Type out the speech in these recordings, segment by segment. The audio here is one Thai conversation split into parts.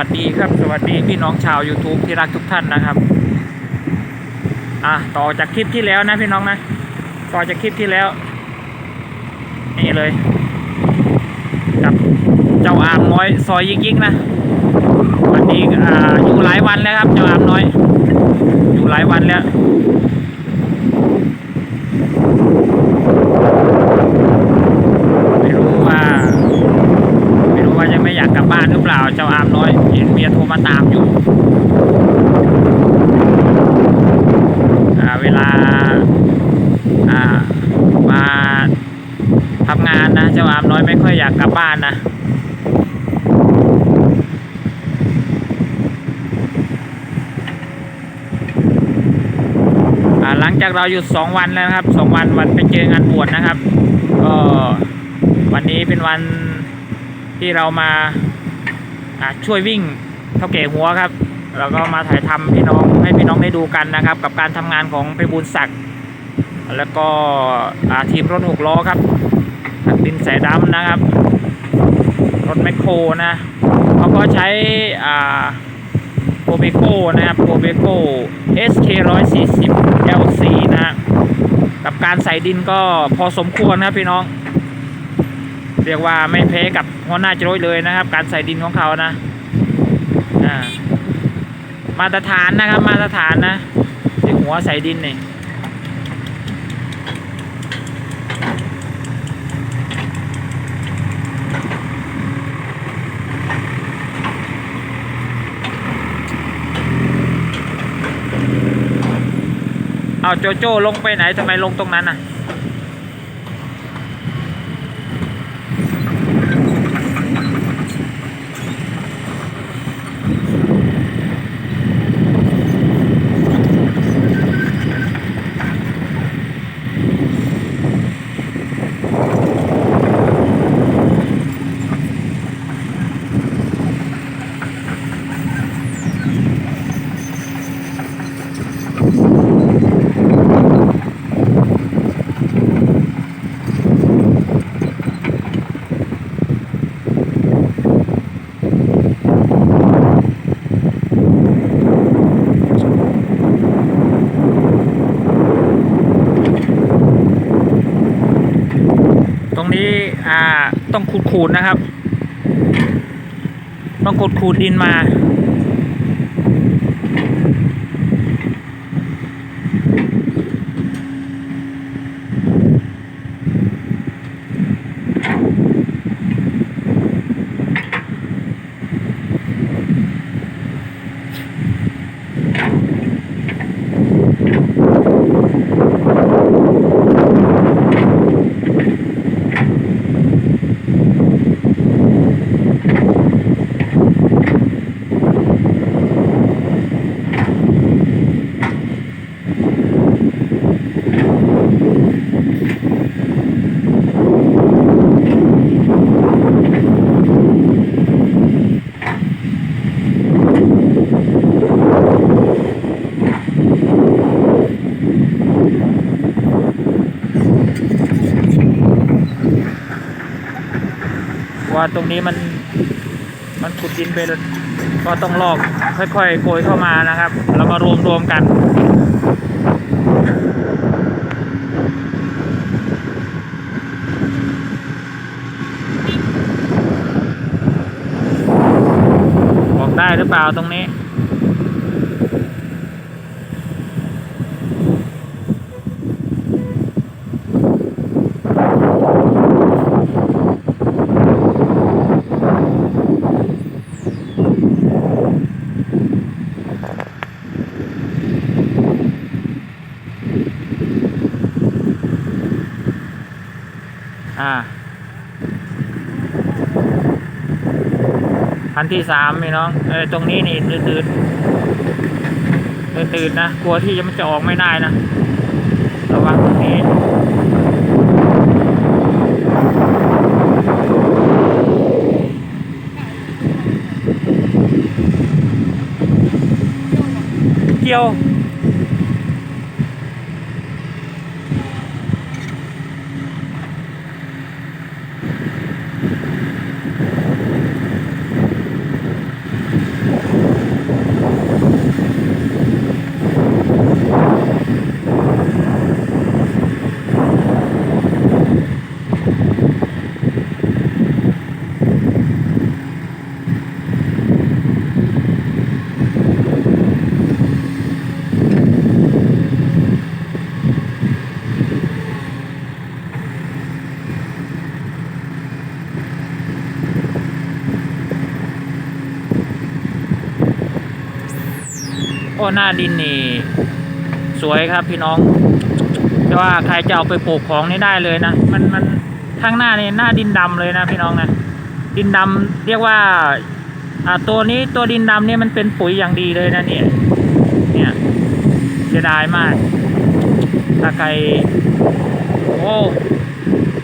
วัสดีครับ สวัสดีพี่น้องชาว YouTube ที่รักทุกท่านนะครับ อะต่อจากคลิปที่แล้วนะพี่น้องนะ ต่อจากคลิปที่แล้ว นี่เลยกับเจ้าอามน้อยซอยยิกยิกๆนะวันนี้อ่าอยู่หลายวันแล้วครับเจ้าอามน้อย อยู่หลายวันแล้ว ไม่รู้ว่า ไม่รู้ว่ายังไม่อยากกลับบ้านหรือเปล่า เจ้าอามน้อยเห็นเมาตามอยู่เวลาามาทำงานนะเจ้าอามน้อยไม่ค่อยอยากกลับบ้านนะหลังจากเราหยุดสองวันแล้วครับสองวันวันไปเจองานบวชนะครับ ก็วันนี้เป็นวันที่เรามาาช่วยวิ่ง เท่าเก๋หัวครับ แล้วก็มาถ่ายทำพี่น้องให้พี่น้องได้ดูกันนะครับ กับการทำงานของไปบูลศักดิ์แล้วก็อทีมรถหกล้อครับดินสายดำนะครับ รถแมคโครนะเขาก็ใช้อ่าโปรเบโก้นะครับโปรเบโก้ SK 140 LC นะฮะกับการใส่ดินก็พอสมควรนะพี่น้อง เรียกว่าไม่แพ้กับหัวหน้าโจยเลยนะครับ การใส่ดินของเขานะ อ่า มาตรฐานนะครับ มาตรฐานนะที่หัวใส่ดินนี่เอาโจโจ้ลงไปไหนทำไมลงตรงนั้นน่ะ ตรงนี้อ่า ต้องขูดขูดๆนะครับ ต้องขูดขูดดินมา ว่าตรงนี้มันมันขุดดินไปก็ต้องลอกค่อยๆโกยเข้ามานะครับ แล้วมารวมรวมๆกันออกได้หรือเปล่าตรงนี้ อ่า คันที่สามพี่น้องเออตรงนี้นี่ตื่นๆตื่นๆนะกลัวที่จะมันจะออกไม่ได้นะระวังตรงนี้เกี่ยว โอ้หน้าดินนี่ สวยครับพี่น้องแต่ว่าใครจะเอาไปปลูกของนี่ได้เลยนะ มันมันข้างหน้านี่หน้าดินดำเลยนะพี่น้องนะดินดำเรียกว่า อ่าตัวนี้ตัวดินดำเนี่ยมันเป็นปุ๋ยอย่างดีเลยนะเนี่ย เนี่ยเสียดายมาก ถ้าใคร โอ้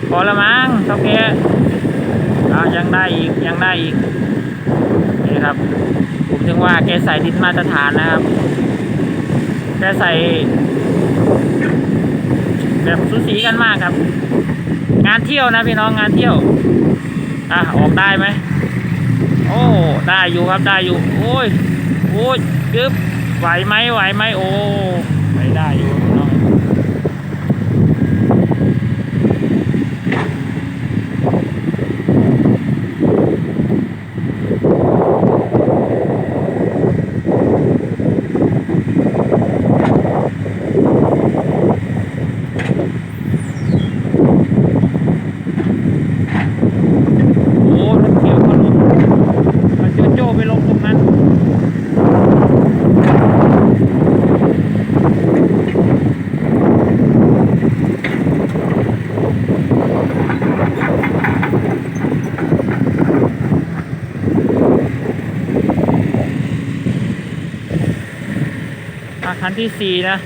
พอละมั้งเท่าแก่ยังได้อีกยังได้อีกนี่ครับ ถึงว่าแกใส่ดินมาตรฐานนะครับ แกใส่ แบบสูสีกันมากครับ งานเที่ยวนะพี่น้องงานเที่ยว อะออกได้ไหม โอ้ได้อยู่ครับได้อยู่ โอ้ยโอ้ยกึบไหวไหมไหวไหมโอ้ไม่ได้อยู่พี่น้องโอ้รถเขียวเขาลงมันโจโจ้ไปลงตรงนั้น อะ คันที่สี่นะ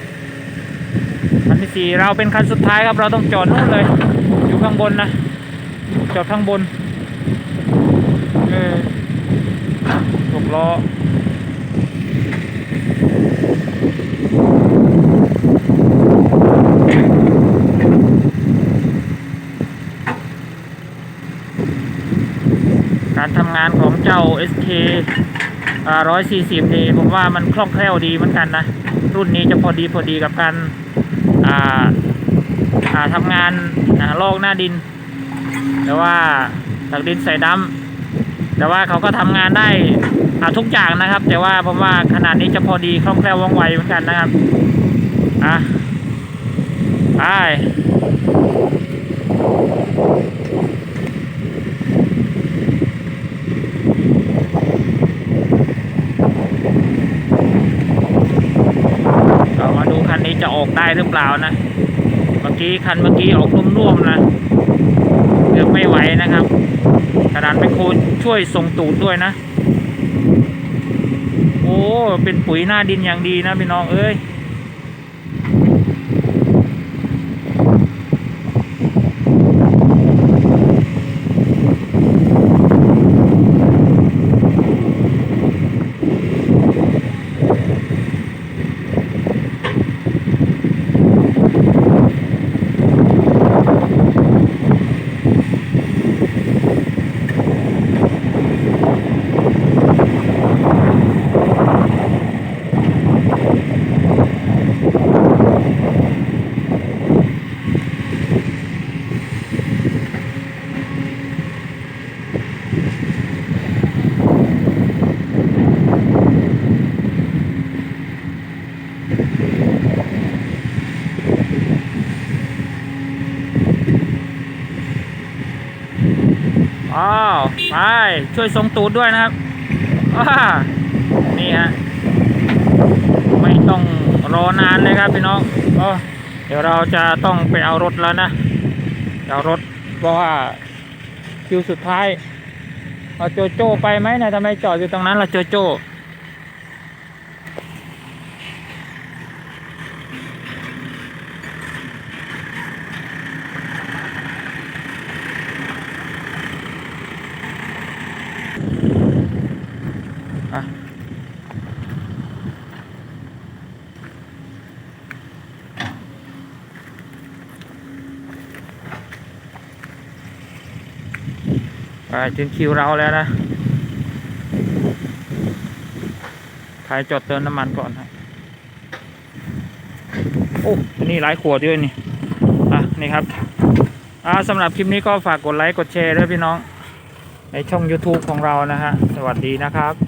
คันที่สี่เราเป็นคันสุดท้ายครับ เราต้องจอดนู่นเลย อยู่ข้างบนนะ จอดข้างบน เออหกล้อการทำงานของเจ้า SK ร้อยสี่สิบนี่ผมว่ามันคล่องแคล่วดีเหมือนกันนะ รุ่นนี้จะพอดีพอดีกับการอ่าอ่าทำงานลอกหน้าดิน แต่ว่าตักดินใส่ดำแต่ว่าเขาก็ทำงานได้ทุกอย่างนะครับ แต่ว่าผมว่าขนาดนี้จะพอดีคล่องแคล่วว่องไวเหมือนกันนะครับอะไปเรามาดูคันนี้ จะออกได้หรือเปล่านะ เมื่อกี้คันเมื่อกี้ออกนุ่มๆนะเกือบไม่ไหวนะครับกระดานไมโครช่วยส่งตูดด้วยนะ โอ้ เป็นปุ๋ยหน้าดินอย่างดีนะพี่น้องเอ้ย อ้าวไปช่วยส่งตูดด้วยนะครับว้านี่ฮะไม่ต้องรอนานเลยครับพี่น้องก็เดี๋ยวเราจะต้องไปเอารถแล้วนะเอารถเพราะว่าคิวสุดท้ายเอาโจโจ้ไปไหมนะทำไมจอดอยู่ตรงนั้นล่ะโจโจ้ ถึงคิวเราแล้วนะถ่ายจอดเติมน้ำมันก่อนฮะโอ้อันนี่หลายขวดด้วยนี่ อะ นี่ครับ อ่าสำหรับคลิปนี้ก็ฝากกดไลค์ กดแชร์ด้วยพี่น้อง ในช่อง YouTube ของเรานะฮะ สวัสดีนะครับ